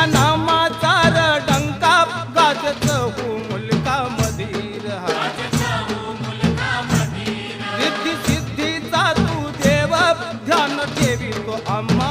तुझ्या नामाचा रडंका गाजत हो मुलका मधीर सिद्धी सिद्धीचा तू देव ध्यान देवी तो अम्मा